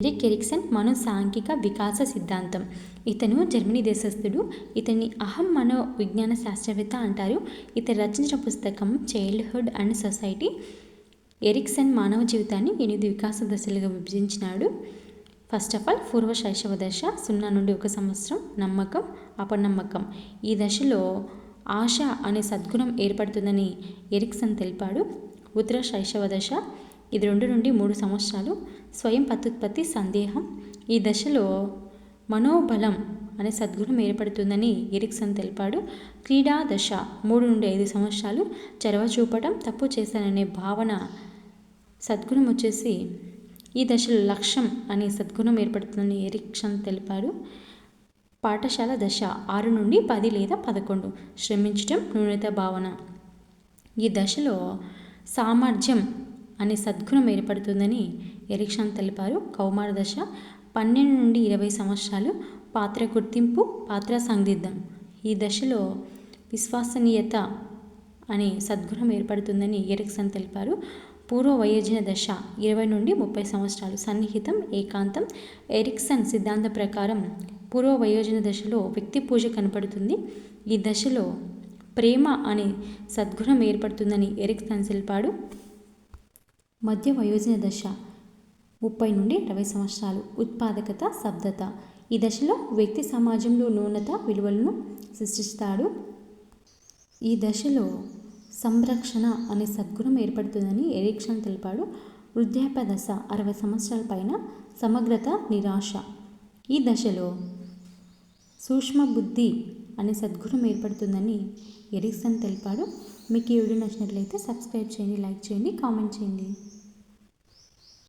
Erik Erikson మనోసాంఘిక వికాస సిద్ధాంతం. ఇతను Germany దేశస్థుడు. ఇతన్ని అహం మనో విజ్ఞాన శాస్త్రవేత్త అంటారు. ఇతను రచించిన పుస్తకం చైల్డ్హుడ్ అండ్ సొసైటీ ఎరిక్సన్ మానవ జీవితాన్ని ఎనిమిది వికాస దశలుగా విభజించినాడు. ఫస్ట్ ఆఫ్ ఆల్ పూర్వ శైశవ దశ సున్నా నుండి ఒక సంవత్సరం నమ్మకం అపనమ్మకం. ఈ దశలో ఆశ అనే సద్గుణం ఏర్పడుతుందని ఎరిక్సన్ తెలిపాడు. ఉత్తర శైశవ దశ ఇది రెండు నుండి మూడు సంవత్సరాలు. స్వయం ప్రత్యుత్పత్తి సందేహం. ఈ దశలో మనోబలం అనే సద్గుణం ఏర్పడుతుందని ఎరిక్సన్ తెలిపాడు. క్రీడా దశ మూడు నుండి ఐదు సంవత్సరాలు. చొరవ చూపడం తప్పు చేశాననే భావన సద్గుణం వచ్చేసి ఈ దశలో లక్ష్యం అనే సద్గుణం ఏర్పడుతుందని ఎరిక్సన్ తెలిపాడు. పాఠశాల దశ ఆరు నుండి పది లేదా పదకొండు. శ్రమించడం న్యూనత భావన. ఈ దశలో సామర్థ్యం అనే సద్గుణం ఏర్పడుతుందని ఎరిక్షన్ తెలిపారు. కౌమార దశ పన్నెండు నుండి ఇరవై సంవత్సరాలు పాత్ర గుర్తింపు పాత్ర సందిగ్ధం. ఈ దశలో విశ్వసనీయత అనే సద్గుణం ఏర్పడుతుందని ఎరిక్సన్ తెలిపారు. పూర్వ వయోజన దశ ఇరవై నుండి ముప్పై సంవత్సరాలు. సన్నిహితం ఏకాంతం. ఎరిక్సన్ సిద్ధాంతం ప్రకారం పూర్వ వయోజన దశలో వ్యక్తి పూజ కనపడుతుంది. ఈ దశలో ప్రేమ అనే సద్గుణం ఏర్పడుతుందని ఎరిక్సన్ తెలిపాడు. మధ్య వయోజన దశ ముప్పై నుండి ఇరవై సంవత్సరాలు ఉత్పాదకత శబ్దత ఈ దశలో వ్యక్తి సమాజంలో న్యూనత విలువలను సృష్టిస్తాడు. ఈ దశలో సంరక్షణ అనే సద్గుణం ఏర్పడుతుందని ఎరిక్సన్ తెలిపాడు. వృద్ధాప్య దశ అరవై సంవత్సరాల పైన సమగ్రత నిరాశ. ఈ దశలో సూక్ష్మ బుద్ధి అనే సద్గుణం ఏర్పడుతుందని ఎరిక్సన్ తెలిపాడు. మీకు ఈ వీడియో నచ్చినట్లయితే సబ్స్క్రైబ్ చేయండి లైక్ చేయండి కామెంట్ చేయండి.